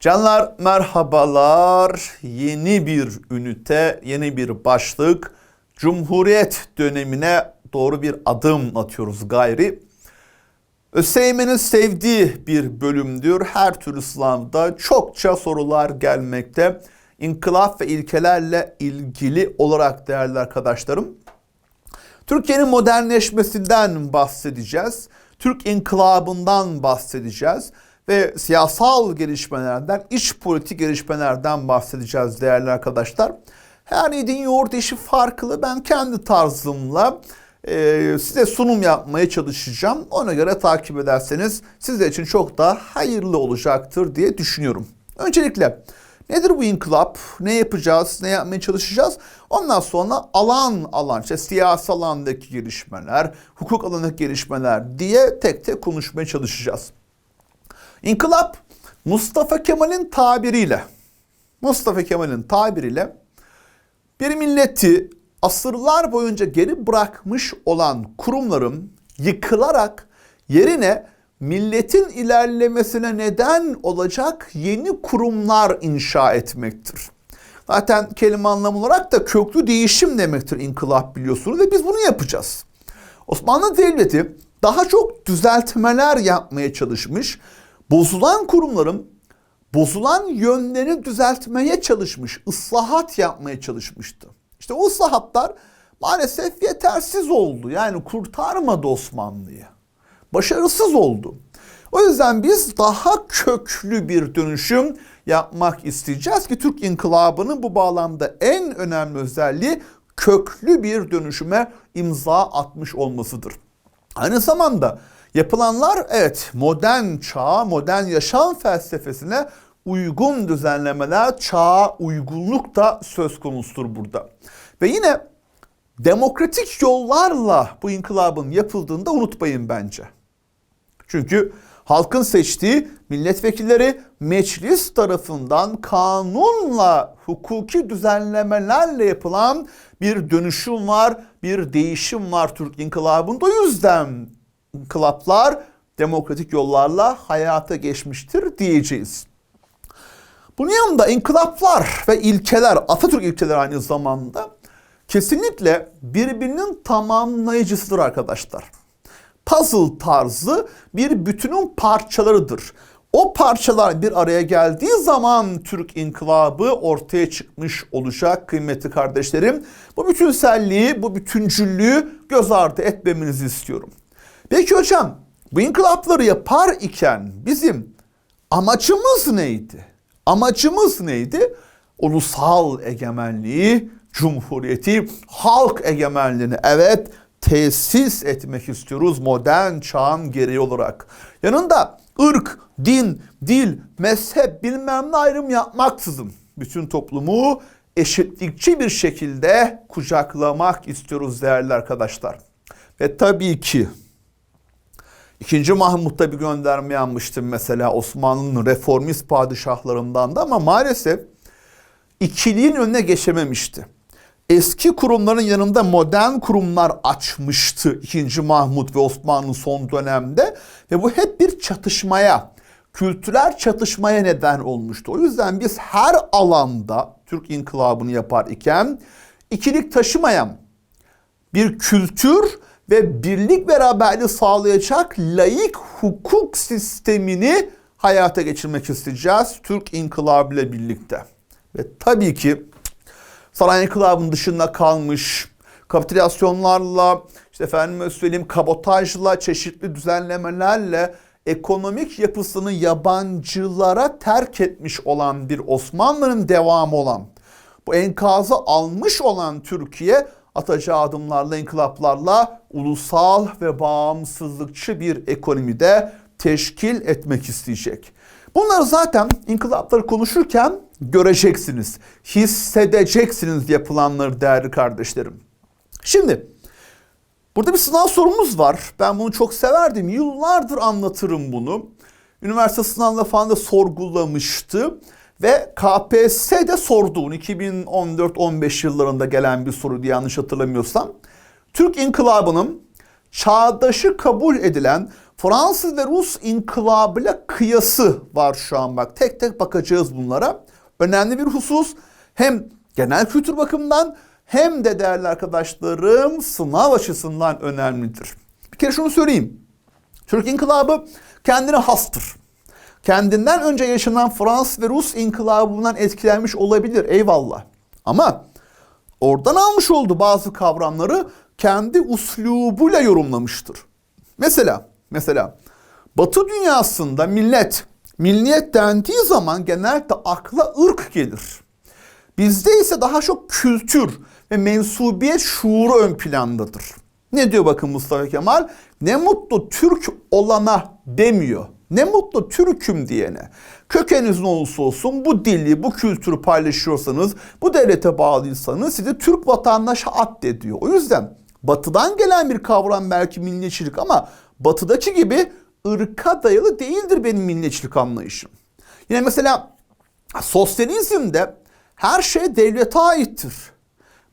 Canlar merhabalar. Yeni bir ünite, yeni bir başlık. Cumhuriyet dönemine doğru bir adım atıyoruz gayri. ÖSYM'nin sevdiği bir bölümdür. Her türlü sınavda çokça sorular gelmekte. İnkılap ve ilkelerle ilgili olarak değerli arkadaşlarım. Türkiye'nin modernleşmesinden bahsedeceğiz. Türk inkılabından bahsedeceğiz ve siyasal gelişmelerden, iç politik gelişmelerden bahsedeceğiz değerli arkadaşlar. Her yediğin yoğurt işi farklı. Ben kendi tarzımla e, size sunum yapmaya çalışacağım. Ona göre takip ederseniz sizler için çok daha hayırlı olacaktır diye düşünüyorum. Öncelikle nedir bu inkılap? Ne yapacağız? Ne yapmaya çalışacağız? Ondan sonra alan alan, işte siyasi alandaki gelişmeler, hukuk alanındaki gelişmeler diye tek tek konuşmaya çalışacağız. İnkılap Mustafa Kemal'in tabiriyle Mustafa Kemal'in tabiriyle bir milleti asırlar boyunca geri bırakmış olan kurumların yıkılarak yerine milletin ilerlemesine neden olacak yeni kurumlar inşa etmektir. Zaten kelime anlamı olarak da köklü değişim demektir inkılap biliyorsunuz ve biz bunu yapacağız. Osmanlı Devleti daha çok düzeltmeler yapmaya çalışmış bozulan kurumların bozulan yönlerini düzeltmeye çalışmış, ıslahat yapmaya çalışmıştı. İşte o ıslahatlar maalesef yetersiz oldu. Yani kurtarmadı Osmanlı'yı. Başarısız oldu. O yüzden biz daha köklü bir dönüşüm yapmak isteyeceğiz ki Türk İnkılabı'nın bu bağlamda en önemli özelliği köklü bir dönüşüme imza atmış olmasıdır. Aynı zamanda Yapılanlar evet modern çağ, modern yaşam felsefesine uygun düzenlemeler, çağa uygunluk da söz konusudur burada. Ve yine demokratik yollarla bu inkılabın yapıldığını da unutmayın bence. Çünkü halkın seçtiği milletvekilleri meclis tarafından kanunla, hukuki düzenlemelerle yapılan bir dönüşüm var, bir değişim var Türk inkılabında. O yüzden inkılaplar demokratik yollarla hayata geçmiştir diyeceğiz. Bunun yanında inkılaplar ve ilkeler, Atatürk ilkeleri aynı zamanda kesinlikle birbirinin tamamlayıcısıdır arkadaşlar. Puzzle tarzı bir bütünün parçalarıdır. O parçalar bir araya geldiği zaman Türk inkılabı ortaya çıkmış olacak kıymetli kardeşlerim. Bu bütünselliği, bu bütüncüllüğü göz ardı etmemenizi istiyorum. Peki hocam bu inkılapları yapar iken bizim amacımız neydi? Amacımız neydi? Ulusal egemenliği, cumhuriyeti, halk egemenliğini evet tesis etmek istiyoruz modern çağın gereği olarak. Yanında ırk, din, dil, mezhep bilmem ne ayrım yapmaksızın bütün toplumu eşitlikçi bir şekilde kucaklamak istiyoruz değerli arkadaşlar. Ve tabii ki İkinci Mahmut'ta bir gönderme yanmıştım mesela Osmanlı'nın reformist padişahlarından da ama maalesef ikiliğin önüne geçememişti. Eski kurumların yanında modern kurumlar açmıştı 2. Mahmut ve Osmanlı son dönemde ve bu hep bir çatışmaya, kültürel çatışmaya neden olmuştu. O yüzden biz her alanda Türk inkılabını yapar iken ikilik taşımayan bir kültür ve birlik beraberliği sağlayacak layık hukuk sistemini hayata geçirmek isteyeceğiz Türk İnkılabı ile birlikte. Ve tabii ki saray inkılabının dışında kalmış kapitülasyonlarla, işte efendime söyleyeyim kabotajla, çeşitli düzenlemelerle ekonomik yapısını yabancılara terk etmiş olan bir Osmanlı'nın devamı olan, bu enkazı almış olan Türkiye atacağı adımlarla, inkılaplarla ulusal ve bağımsızlıkçı bir ekonomide teşkil etmek isteyecek. Bunları zaten inkılapları konuşurken göreceksiniz, hissedeceksiniz yapılanları değerli kardeşlerim. Şimdi burada bir sınav sorumuz var. Ben bunu çok severdim. Yıllardır anlatırım bunu. Üniversite sınavında falan da sorgulamıştı. Ve KPSS de sordu 2014-15 yıllarında gelen bir soruydu yanlış hatırlamıyorsam. Türk İnkılabı'nın çağdaşı kabul edilen Fransız ve Rus inkılabıyla kıyası var şu an bak. Tek tek bakacağız bunlara. Önemli bir husus hem genel kültür bakımından hem de değerli arkadaşlarım sınav açısından önemlidir. Bir kere şunu söyleyeyim. Türk inkılabı kendine hastır. Kendinden önce yaşanan Fransız ve Rus inkılabından etkilenmiş olabilir eyvallah. Ama oradan almış oldu bazı kavramları kendi uslubuyla yorumlamıştır. Mesela, mesela Batı dünyasında millet, milliyet dendiği zaman genellikle akla ırk gelir. Bizde ise daha çok kültür ve mensubiyet şuuru ön plandadır. Ne diyor bakın Mustafa Kemal? Ne mutlu Türk olana demiyor. Ne mutlu Türk'üm diyene. Kökeniniz ne olursa olsun bu dili, bu kültürü paylaşıyorsanız, bu devlete bağlıysanız sizi Türk vatandaşı addediyor. O yüzden batıdan gelen bir kavram belki milliyetçilik ama batıdaki gibi ırka dayalı değildir benim milliyetçilik anlayışım. Yine mesela sosyalizmde her şey devlete aittir.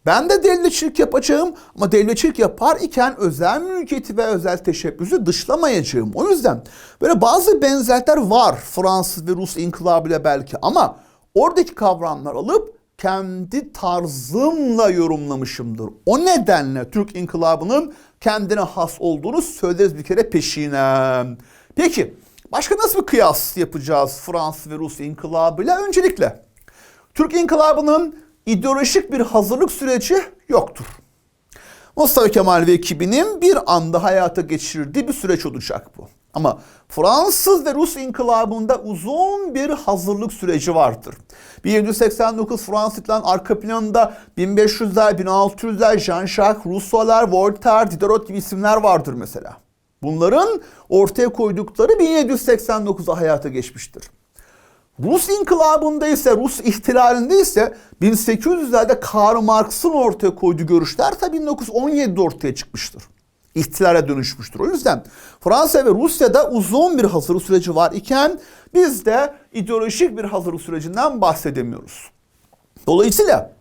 Ben de devletçilik yapacağım ama devletçilik yapar iken özel mülkiyeti ve özel teşebbüsü dışlamayacağım. O yüzden böyle bazı benzerlikler var Fransız ve Rus inkılabıyla belki ama oradaki kavramlar alıp kendi tarzımla yorumlamışımdır. O nedenle Türk inkılabının kendine has olduğunu söyleriz bir kere peşine. Peki başka nasıl bir kıyas yapacağız Fransız ve Rus inkılabıyla? Öncelikle Türk inkılabının ideolojik bir hazırlık süreci yoktur. Mustafa Kemal ve ekibinin bir anda hayata geçirdiği bir süreç olacak bu. Ama Fransız ve Rus inkılabında uzun bir hazırlık süreci vardır. 1789 Fransızların arka planında 1500'ler, 1600'ler, Jean-Jacques Rousseau'lar, Voltaire, Diderot gibi isimler vardır mesela. Bunların ortaya koydukları 1789'da hayata geçmiştir. Rus inkılabında ise, Rus ihtilalinde ise 1800'lerde Karl Marx'ın ortaya koyduğu görüşler tabi 1917'de ortaya çıkmıştır. İhtilale dönüşmüştür. O yüzden Fransa ve Rusya'da uzun bir hazırlık süreci var iken biz de ideolojik bir hazırlık sürecinden bahsedemiyoruz. Dolayısıyla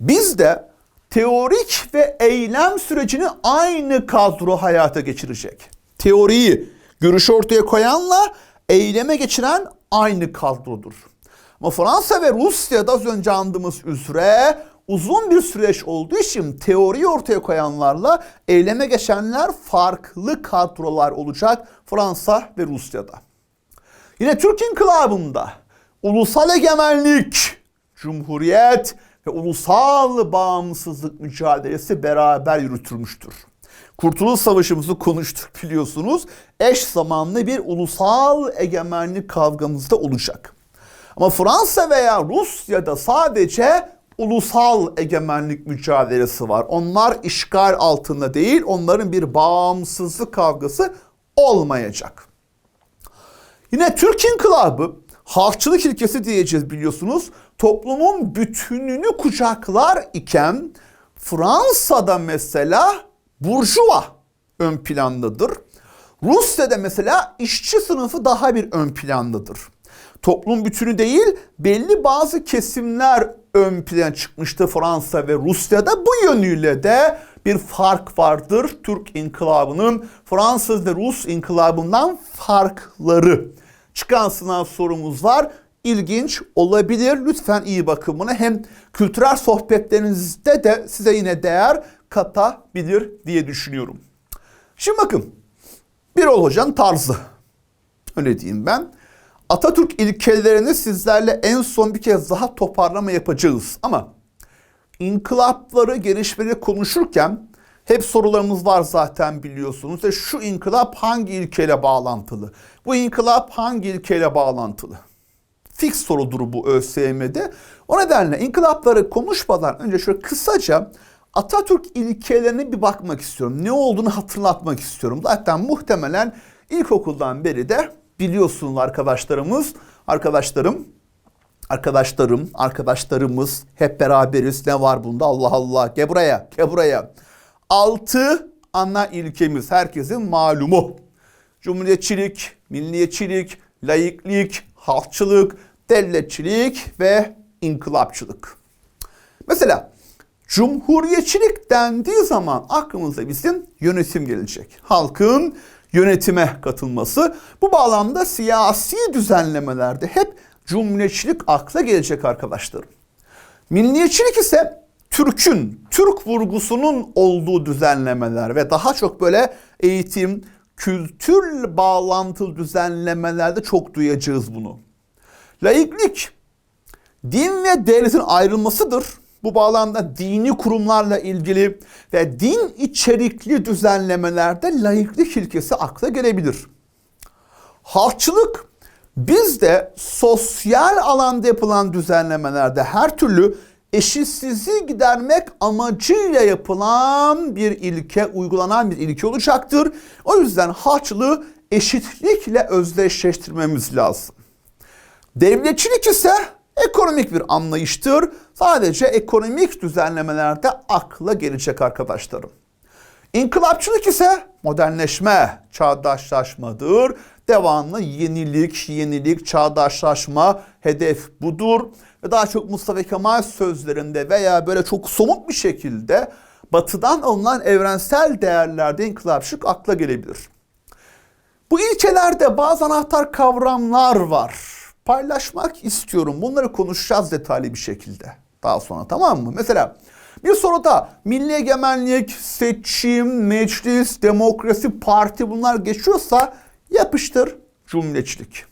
biz de teorik ve eylem sürecini aynı kadro hayata geçirecek. Teoriyi, görüşü ortaya koyanla eyleme geçiren aynı kadrodur. Ama Fransa ve Rusya'da az önce andığımız üzere uzun bir süreç olduğu için teoriyi ortaya koyanlarla eyleme geçenler farklı kadrolar olacak Fransa ve Rusya'da. Yine Türk İnkılabı'nda ulusal egemenlik, cumhuriyet ve ulusal bağımsızlık mücadelesi beraber yürütülmüştür. Kurtuluş Savaşımızı konuştuk biliyorsunuz. Eş zamanlı bir ulusal egemenlik kavgamız da olacak. Ama Fransa veya Rusya'da sadece ulusal egemenlik mücadelesi var. Onlar işgal altında değil, onların bir bağımsızlık kavgası olmayacak. Yine Türk İnkılabı halkçılık ilkesi diyeceğiz biliyorsunuz. Toplumun bütününü kucaklar iken Fransa'da mesela burjuva ön plandadır. Rusya'da mesela işçi sınıfı daha bir ön plandadır. Toplum bütünü değil belli bazı kesimler ön plana çıkmıştı Fransa ve Rusya'da. Bu yönüyle de bir fark vardır Türk inkılabının Fransız ve Rus inkılabından farkları. Çıkan sınav sorumuz var. İlginç olabilir. Lütfen iyi bakın buna. Hem kültürel sohbetlerinizde de size yine değer katabilir diye düşünüyorum. Şimdi bakın. Birol Hoca'nın tarzı. Öyle diyeyim ben. Atatürk ilkelerini sizlerle en son bir kez daha toparlama yapacağız. Ama inkılapları, gelişmeleri konuşurken hep sorularımız var zaten biliyorsunuz. E şu inkılap hangi ilkeyle bağlantılı? Bu inkılap hangi ilkeyle bağlantılı? Fix sorudur bu ÖSYM'de. O nedenle inkılapları konuşmadan önce şöyle kısaca Atatürk ilkelerine bir bakmak istiyorum. Ne olduğunu hatırlatmak istiyorum. Zaten muhtemelen ilkokuldan beri de biliyorsunuz arkadaşlarımız, arkadaşlarım, arkadaşlarım, arkadaşlarımız hep beraberiz. Ne var bunda? Allah Allah. Gel buraya, gel buraya. Altı ana ilkemiz herkesin malumu. Cumhuriyetçilik, milliyetçilik, laiklik, halkçılık, devletçilik ve inkılapçılık. Mesela Cumhuriyetçilik dendiği zaman aklımıza bizim yönetim gelecek. Halkın yönetime katılması. Bu bağlamda siyasi düzenlemelerde hep cumhuriyetçilik akla gelecek arkadaşlarım. Milliyetçilik ise Türk'ün, Türk vurgusunun olduğu düzenlemeler ve daha çok böyle eğitim, kültür bağlantılı düzenlemelerde çok duyacağız bunu. Laiklik din ve devletin ayrılmasıdır. Bu bağlamda dini kurumlarla ilgili ve din içerikli düzenlemelerde laiklik ilkesi akla gelebilir. Halkçılık bizde sosyal alanda yapılan düzenlemelerde her türlü eşitsizliği gidermek amacıyla yapılan bir ilke, uygulanan bir ilke olacaktır. O yüzden halkçılığı eşitlikle özdeşleştirmemiz lazım. Devletçilik ise ekonomik bir anlayıştır. Sadece ekonomik düzenlemelerde akla gelecek arkadaşlarım. İnkılapçılık ise modernleşme, çağdaşlaşmadır. Devamlı yenilik, yenilik, çağdaşlaşma hedef budur. Ve daha çok Mustafa Kemal sözlerinde veya böyle çok somut bir şekilde batıdan alınan evrensel değerlerde inkılapçılık akla gelebilir. Bu ilkelerde bazı anahtar kavramlar var. Paylaşmak istiyorum. Bunları konuşacağız detaylı bir şekilde. Daha sonra tamam mı? Mesela bir soruda milli egemenlik, seçim, meclis, demokrasi, parti bunlar geçiyorsa yapıştır cumhuriyetçilik.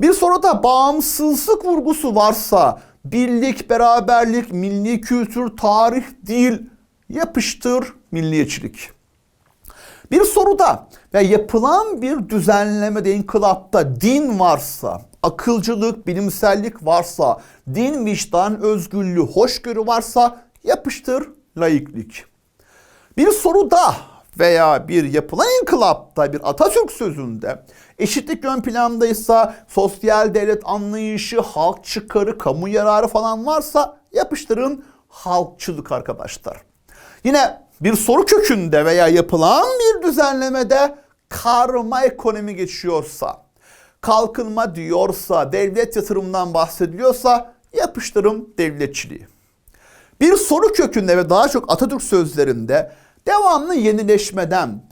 Bir soruda bağımsızlık vurgusu varsa birlik, beraberlik, milli kültür, tarih, dil yapıştır milliyetçilik. Bir soruda ve yapılan bir düzenlemede inkılapta din varsa, akılcılık, bilimsellik varsa, din, vicdan, özgürlüğü, hoşgörü varsa yapıştır laiklik. Bir soruda veya bir yapılan inkılapta bir Atatürk sözünde eşitlik ön plandaysa sosyal devlet anlayışı, halk çıkarı, kamu yararı falan varsa yapıştırın halkçılık arkadaşlar. Yine bir soru kökünde veya yapılan bir düzenlemede karma ekonomi geçiyorsa, kalkınma diyorsa, devlet yatırımından bahsediliyorsa yapıştırım devletçiliği. Bir soru kökünde ve daha çok Atatürk sözlerinde devamlı yenileşmeden,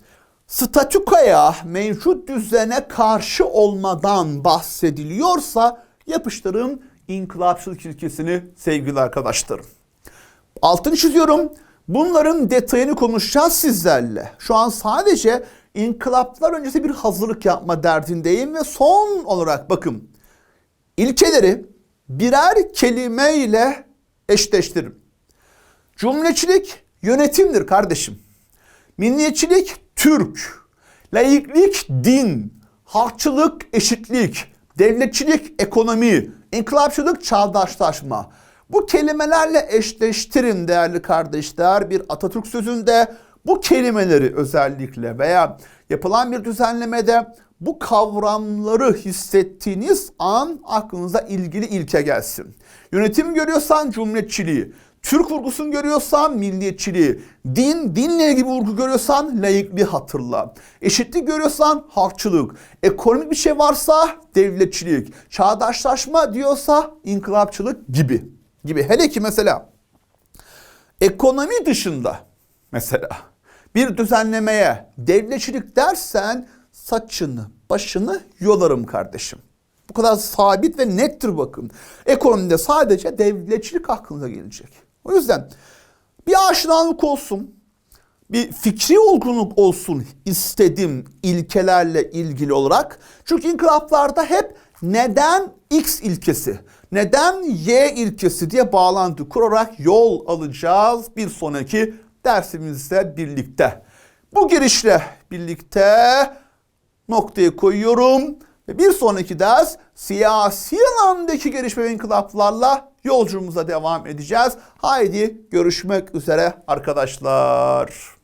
statükoya, mevcut düzene karşı olmadan bahsediliyorsa yapıştırın inkılapçılık ilkesini sevgili arkadaşlarım. Altını çiziyorum. Bunların detayını konuşacağız sizlerle. Şu an sadece inkılaplar öncesi bir hazırlık yapma derdindeyim ve son olarak bakın ilkeleri birer kelime ile eşleştirin. Cumhuriyetçilik yönetimdir kardeşim. Milliyetçilik Türk. Laiklik din. Halkçılık eşitlik. Devletçilik ekonomi. İnkılapçılık çağdaşlaşma. Bu kelimelerle eşleştirin değerli kardeşler. Bir Atatürk sözünde bu kelimeleri özellikle veya yapılan bir düzenlemede bu kavramları hissettiğiniz an aklınıza ilgili ilke gelsin. Yönetim görüyorsan cumhuriyetçiliği, Türk vurgusunu görüyorsan milliyetçiliği, din, dinle ilgili vurgu görüyorsan laikliği hatırla. Eşitlik görüyorsan halkçılık, ekonomik bir şey varsa devletçilik, çağdaşlaşma diyorsa inkılapçılık gibi. Gibi. Hele ki mesela ekonomi dışında mesela bir düzenlemeye devletçilik dersen saçını başını yolarım kardeşim. Bu kadar sabit ve nettir bakın. Ekonomide sadece devletçilik aklınıza gelecek. O yüzden bir aşinalık olsun, bir fikri olgunluk olsun istedim ilkelerle ilgili olarak. Çünkü inkılaplarda hep neden X ilkesi, neden Y ilkesi diye bağlantı kurarak yol alacağız bir sonraki dersimizde birlikte. Bu girişle birlikte noktayı koyuyorum. Ve bir sonraki ders siyasi alandaki gelişme ve inkılaplarla yolculuğumuza devam edeceğiz. Haydi görüşmek üzere arkadaşlar.